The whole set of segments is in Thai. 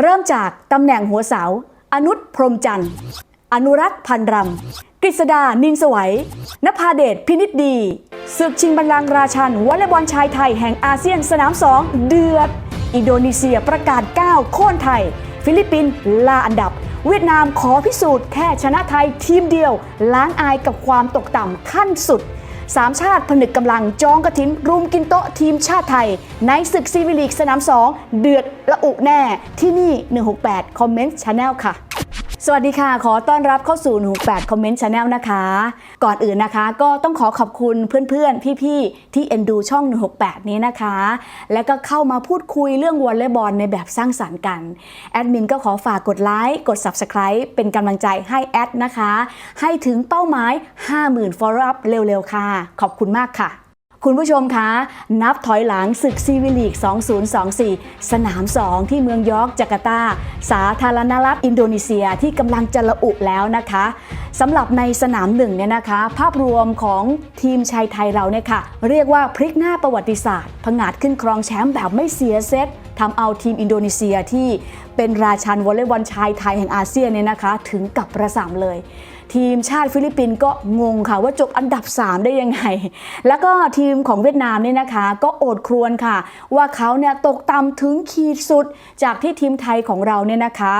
เริ่มจากตำแหน่งหัวเสา อนุชพรหมจันทร์ อนุรักษ์พันรำกฤษดานินสวัยนภาเดชพินิจดีศึกชิงบัลลังก์ราชันวอลเลย์บอลชายไทยแห่งอาเซียนสนามสองเดือด อินโดนีเซียประกาศ 9 โค่นไทย ฟิลิปปินส์ลาอันดับ เวียดนามขอพิสูจน์แค่ชนะไทยทีมเดียว ล้างอายกับความตกต่ำขั้นสุด สามชาติผนึกกำลังจองกระถินรุมกินโต๊ะทีมชาติไทย ในศึกซีวิลีกสนาม 2 เดือดละอุแน่ที่นี่ 168 คอมเมนต์ชาแนลค่ะ สวัสดีค่ะ ขอต้อนรับเข้าสู่168คอมเมนต์ชาแนลนะคะ ก่อนอื่นนะคะ ก็ต้องขอขอบคุณเพื่อนๆ พี่ๆ ที่เอ็นดูช่อง168นี้นะคะ แล้วก็เข้ามาพูดคุยเรื่องวอลเลย์บอลในแบบสร้างสรรค์กัน แอดมินก็ขอฝากกดไลค์ กด Subscribe เป็นกำลังใจให้แอดนะคะ ให้ถึงเป้าหมาย 50,000 follow up เร็วๆ ค่ะ ขอบคุณมากค่ะ คุณผู้ชมคะนับถอยหลังศึกซีวิลีก 2024 สนาม 2 ที่เมืองยอร์กจาการ์ตา สาธารณรัฐอินโดนีเซียที่กำลังจะระอุแล้วนะคะสำหรับในสนามหนึ่งเนี่ยนะคะ ภาพรวมของทีมชายไทยเราเนี่ยค่ะ เรียกว่าพลิกหน้าประวัติศาสตร์ผงาดขึ้นครองแชมป์แบบไม่เสียเซตทำเอาทีมอินโดนีเซียที่เป็นราชันวอลเลย์บอลชายไทยแห่งอาเซียนเนี่ยนะคะ ถึงกับประสามเลย ทีมชาติฟิลิปปินส์ก็งงค่ะว่าจบอันดับ 3 ได้ยังไง แล้วก็ทีมของเวียดนามเนี่ยนะคะ ก็โอดครวญค่ะ ว่าเขาเนี่ยตกต่ำถึงขีดสุด จากที่ทีมไทยของเราเนี่ยนะคะ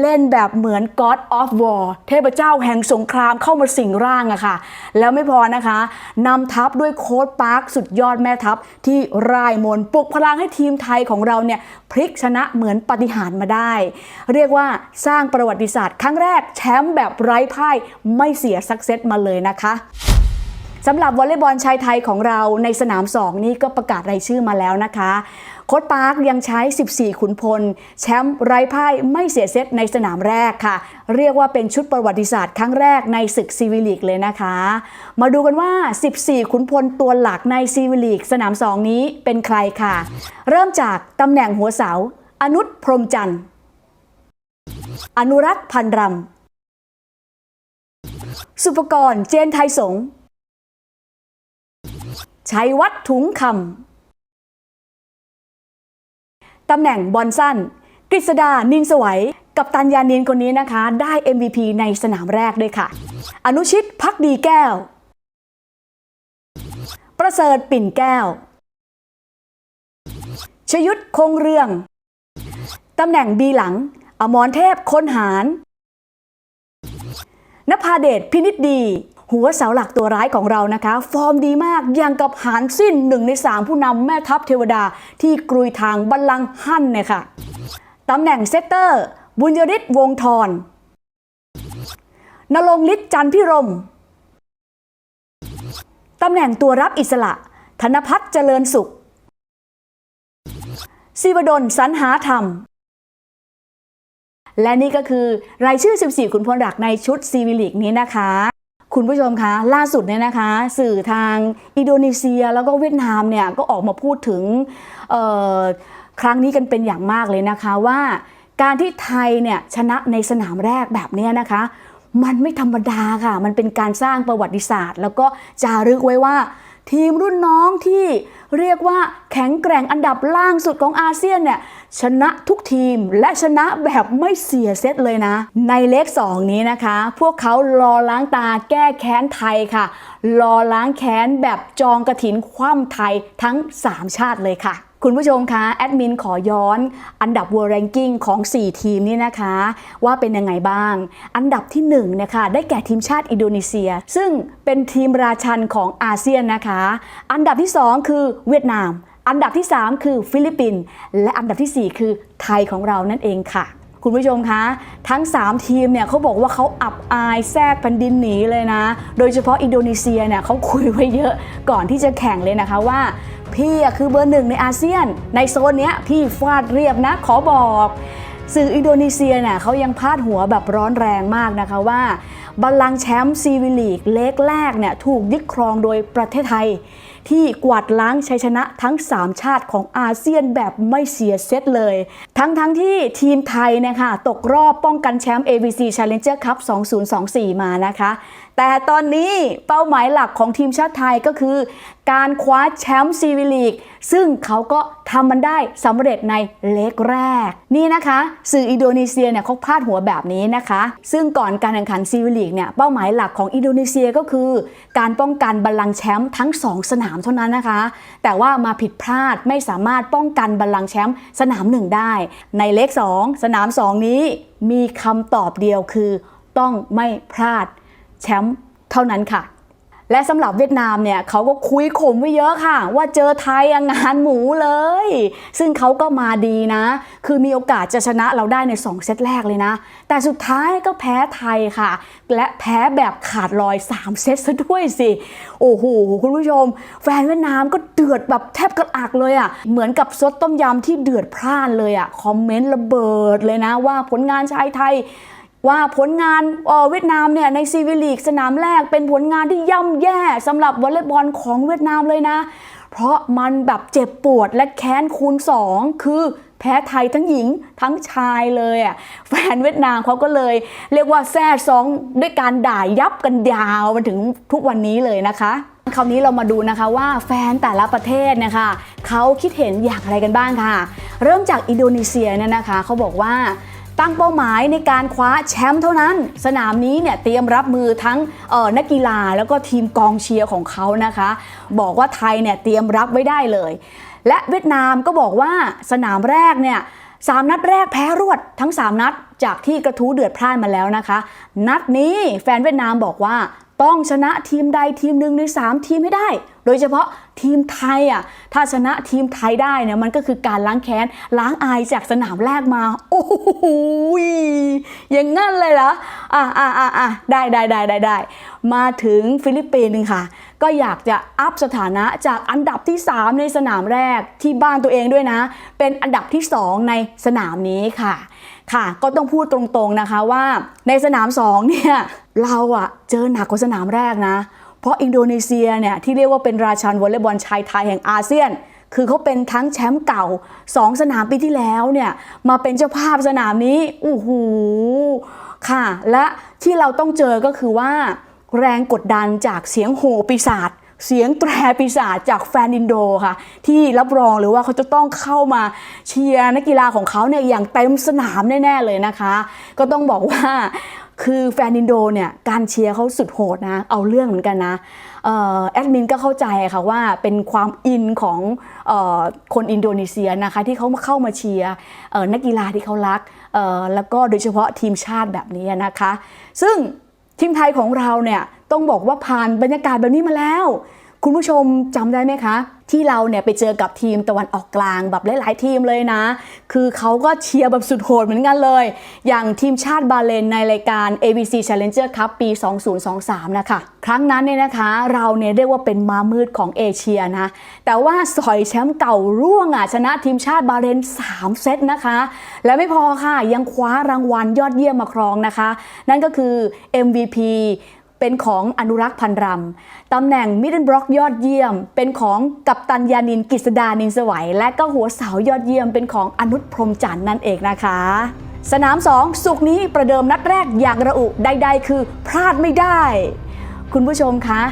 เล่นแบบเหมือน God of War เทพเจ้าแห่งสงครามเข้ามาสิงร่างอะค่ะ แล้วไม่พอนะคะนำทัพด้วยโค้ดปาร์คสุดยอดแม่ทัพ ที่ร่ายมนต์ปลุกพลังให้ทีมไทยของเราเนี่ยพลิกชนะเหมือนปาฏิหารมาได้ เรียกว่าสร้างประวัติศาสตร์ครั้งแรกแชมป์แบบไร้พ่ายไม่เสียสักเซตมาเลยนะคะสำหรับวอลเลย์บอลชายไทยของเราในสนาม 2 นี่ก็ประกาศรายชื่อมาแล้วนะคะ โค้ดปาร์คยังใช้ 14 ขุนพล แชมป์ไร้พ่ายไม่เสียเซตในสนามแรกค่ะ เรียกว่าเป็นชุดประวัติศาสตร์ครั้งแรกในศึกซีวิลีกเลยนะคะ มาดูกันว่า 14 ขุนพลตัวหลักในซีวิลีกสนาม 2 นี้เป็นใครค่ะ เริ่มจากตำแหน่งหัวเสา อนุชพรหมจันทร์อนุรักษ์พันรำ สุปกรณ์เจนไทยสงชัยวัฒน์ถุงคำตำแหน่งบอลสั้น กฤษดา นินสวัย กับตันยานินคนนี้นะคะ ได้ MVP ในสนามแรกด้วยค่ะ อนุชิตพักดีแก้ว ประเสริฐปิ่นแก้ว ชยุทธคงเรือง ตำแหน่งบีหลัง อมรเทพค้นหาร นภาเดชพินิจดี หัวเสาหลักตัวร้ายของเรานะคะ ฟอร์มดีมากอย่างกับหารสิ้นหนึ่งในสามผู้นำแม่ทัพเทวดาที่กรุยทางบัลลังก์หั่นเนี่ยค่ะตำแหน่งเซตเตอร์ บุญยริศวงศ์ธรนรงฤทธิ์จันพิรมตำแหน่งตัวรับอิสระ ธนพัฒน์เจริญสุข ศิวดลสรรหาธรรม และนี่ก็คือรายชื่อ 14 ขุนพลหลักในชุดซีวิลิกนี้นะคะคุณผู้ชมคะล่าสุดเนี่ยนะคะ สื่อทางอินโดนีเซียแล้วก็เวียดนามเนี่ยก็ออกมาพูดถึงครั้งนี้กันเป็นอย่างมากเลยนะคะว่าการที่ไทยเนี่ยชนะในสนามแรกแบบนี้นะคะ มันไม่ธรรมดาค่ะ มันเป็นการสร้างประวัติศาสตร์ แล้วก็จารึกไว้ว่า ทีมรุ่นน้องที่เรียกว่าแข็งแกร่งอันดับล่างสุดของอาเซียนเนี่ยชนะทุกทีมและชนะแบบไม่เสียเซตเลยนะ ในเลข 2 นี้นะคะ พวกเขารอล้างตาแก้แค้นไทยค่ะ รอล้างแค้นแบบจองกระถินคว่ำไทยทั้ง 3 ชาติเลยค่ะ คุณผู้ชมคะแอดมินขอย้อนอันดับ World Ranking ของ 4 ทีมนี้นะคะ ว่าเป็นยังไงบ้าง อันดับที่1เนี่ยค่ะได้แก่ทีมชาติอินโดนีเซีย ซึ่งเป็นทีมราชันของอาเซียนนะคะ อันดับที่ 2 คือเวียดนาม อันดับที่ 3 คือฟิลิปปินส์และอันดับทีสี่ 4 คือไทยของเรานั่นเองค่ะคุณผู้ชมคะทั้ง 3 ทีมเนี่ยเขาบอกว่าเขาอับอายแทรกแผ่นดินหนีเลยนะ โดยเฉพาะอินโดนีเซียเนี่ยเขาคุยไว้เยอะก่อนที่จะแข่งเลยนะคะว่า พี่คือเบอร์หนึ่งในอาเซียน ในโซนเนี้ยพี่ฟาดเรียบนะขอบอก สื่ออินโดนีเซียเนี่ยเขายังพาดหัวแบบร้อนแรงมากนะคะว่าบัลลังแชมป์ซีวิลีกเล็กแรกเนี่ยถูกยึดครองโดยประเทศไทย ที่กวาดล้างชัยชนะทั้ง 3 ชาติของอาเซียนแบบไม่เสียเซตเลย ทั้งทั้งที่ทีมไทยเนี่ยค่ะตกรอบป้องกันแชมป์ ABC Challenger Cup 2024 มานะคะ แต่ตอนนี้เป้าหมายหลักของทีมชาติไทยก็คือ การคว้าแชมป์ซีวิลีก ซึ่งเขาก็ทำมันได้สำเร็จในเล็กแรก นี่นะคะ สื่ออินโดนีเซียเนี่ยเขาพาดหัวแบบนี้นะคะ ซึ่งก่อนการแข่งขันซีวิลีกเนี่ยเป้าหมายหลักของอินโดนีเซียก็คือ การป้องกันบัลลังก์แชมป์ทั้ง 2 สนามเท่านั้นนะคะ แต่ว่ามาผิดพลาดไม่สามารถป้องกันบัลลังก์แชมป์สนามหนึ่งได้ ในเล็ก2สนาม 2 นี้มีคำตอบเดียวคือ ต้องไม่พลาด แชมป์เท่านั้นค่ะ และสำหรับเวียดนามเนี่ยเขาก็คุยข่มไว้เยอะค่ะ ว่าเจอไทยงานหมูเลย ซึ่งเขาก็มาดีนะ คือมีโอกาสจะชนะเราได้ใน 2 เซตแรกเลยนะ แต่สุดท้ายก็แพ้ไทยค่ะ และแพ้แบบขาดลอย 3 เซตซะด้วยสิ โอ้โห คุณผู้ชม แฟนเวียดนามก็เดือดแบบแทบกระอักเลยอะ่ะเหมือนกับซดต้มยำที่เดือดพร่านเลยอะ่ะคอมเมนต์ระเบิดเลยนะว่าผลงานชายไทย ว่าผลงานเวียดนามเนี่ยในซีวิลีกสนามแรกเป็นผลงานที่ย่ำแย่สำหรับวอลเลย์บอลของเวียดนามเลยนะ เพราะมันแบบเจ็บปวดและแค้นคูณ 2 คือแพ้ไทยทั้งหญิงทั้งชายเลยอะแฟนเวียดนามเขาก็เลย เรียกว่าแซ่ซองด้วยการด่ายับกันยาวมาถึงทุกวันนี้เลยนะคะคราวนี้เรามาดูนะคะว่าแฟนแต่ละประเทศนะคะเขาคิดเห็นอย่างไรกันบ้างค่ะ เริ่มจากอินโดนีเซียเนี่ยนะคะเขาบอกว่า ตั้งเป้าหมายในการคว้าแชมป์เท่านั้น สนามนี้เนี่ยเตรียมรับมือทั้งออนักกีฬาแล้วก็ทีมกองเชียร์ของเขานะคะ บอกว่าไทยเนี่ยเตรียมรับไว้ได้เลย และเวียดนามก็บอกว่าสนามแรกเนี่ยสามนัดแรกแพ้รวดทั้ง 3 นัดจากที่กระทู้เดือดพล่านมาแล้วนะคะ นัดนี้แฟนเวียดนามบอกว่าต้องชนะทีมใดทีมหนึ่งใน 3 ทีมให้ได้ โดยเฉพาะทีมไทยอะถ้าชนะทีมไทยได้เนี่ยมันก็คือการล้างแค้นล้างอายจากสนามแรกมา โอ้โหอย่างงั้นเลยเหรออะอะอะอะได้ได้ได้ได้ได้มาถึงฟิลิปปินส์ค่ะ ก็อยากจะอัพสถานะจากอันดับที่ 3 ในสนามแรกที่บ้านตัวเองด้วยนะ เป็นอันดับที่ 2 ในสนามนี้ค่ะค่ะ ก็ต้องพูดตรงๆนะคะว่าในสนาม2เนี่ยเราอะเจอหนักกว่าสนามแรกนะ ราะอินโดนีเซียเนี่ยที่เรียกว่าเป็นราชันวอลเลย์บอลชายไทยแห่งอาเซียน คือเขาเป็นทั้งแชมป์เก่า 2 สนามปีที่แล้วเนี่ยมาเป็นเจ้าภาพสนามนี้โอ้โหค่ะ และที่เราต้องเจอก็คือว่า แรงกดดันจากเสียงโห่ปีศาจเสียงแตรปีศาจจากแฟนอินโดค่ะ ที่รับรองหรือว่าเขาจะต้องเข้ามาเชียร์นักกีฬาของเขาเนี่ยอย่างเต็มสนามแน่ ๆ เลยนะคะ ก็ต้องบอกว่า คือแฟนอินโดเนี่ยการเชียร์เขาสุดโหดนะ เอาเรื่องเหมือนกันนะออแอดมินก็เข้าใจค่ะว่าเป็นความอินของออคนอินโดนีเซียนะคะที่เขามาเข้ามาเชียร์นักกีฬาที่เขารัก แล้วก็โดยเฉพาะทีมชาติแบบนี้นะคะ ซึ่งทีมไทยของเราเนี่ยต้องบอกว่าผ่านบรรยากาศแบบนี้มาแล้ว คุณผู้ชมจำได้ไหมคะ ที่เราเนี่ยไปเจอกับทีมตะวันออกกลางแบบหลาย ๆ ทีมเลยนะ คือเขาก็เชียร์แบบสุดโหดเหมือนกันเลย อย่างทีมชาติบาเลนในรายการ ABC Challenger Cup ปี 2023 นะคะ ครั้งนั้นเนี่ยนะคะ เราเนี่ยเรียกว่าเป็นมามืดของเอเชียนะ แต่ว่าสอยแชมป์เก่าร่วงอะชนะทีมชาติบาเลน 3 เซตนะคะ และไม่พอค่ะยังคว้ารางวัลยอดเยี่ยมมาครองนะคะ นั่นก็คือ MVP เป็นของอนุรักษ์พันรำ ตำแหน่งมิดเดิลบล็อกยอดเยี่ยม เป็นของกัปตันยานินกิษดานินสวัย และก็หัวเสายอดเยี่ยม เป็นของอนุชพรมจันทร์นั่นเองนะคะ สนาม 2 สุกนี้ประเดิมนัดแรกอย่างระอุใดๆ คือพลาดไม่ได้ คุณผู้ชมคะ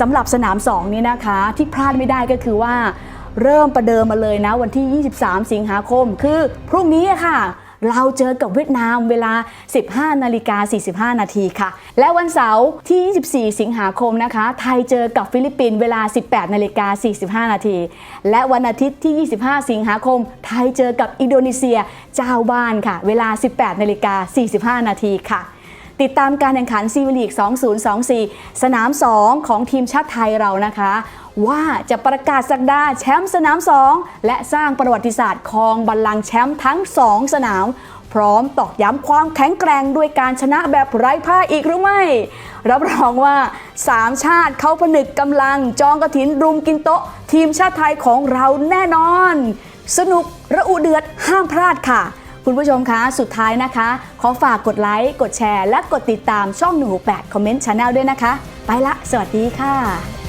สำหรับสนาม 2 นี้นะคะ ที่พลาดไม่ได้ก็คือว่า เริ่มประเดิมมาเลยนะวันที่ 23 สิงหาคม คือพรุ่งนี้ค่ะ เราเจอกับเวียดนามเวลา 15 นาฬิกา 45 นาทีค่ะ และวันเสาร์ที่ 24 สิงหาคมนะคะ ไทยเจอกับฟิลิปปินส์เวลา 18 นาฬิกา 45 นาที และวันอาทิตย์ที่ 25 สิงหาคม ไทยเจอกับอินโดนีเซียเจ้าบ้านค่ะ เวลา 18 นาฬิกา 45 นาทีค่ะ ติดตามการแข่งขันซีวิลีก 2024 สนาม 2 ของทีมชาติไทยเรานะคะ ว่าจะประกาศสักดาแชมป์สนาม 2 และสร้างประวัติศาสตร์ครองบัลลังก์แชมป์ทั้ง 2 สนาม พร้อมตอกย้ำความแข็งแกร่งด้วยการชนะแบบไร้พ่ายอีกหรือไม่ รับรองว่า 3 ชาติเขาผนึกกำลังจองกระถินรุมกินโต๊ะ ทีมชาติไทยของเราแน่นอน สนุกระอุเดือดห้ามพลาดค่ะ คุณผู้ชมคะสุดท้ายนะคะ ขอฝากกดไลค์กดแชร์ และกดติดตามช่อง 168คอมเมนต์ชาแนลด้วยนะคะ ไปละ สวัสดีค่ะ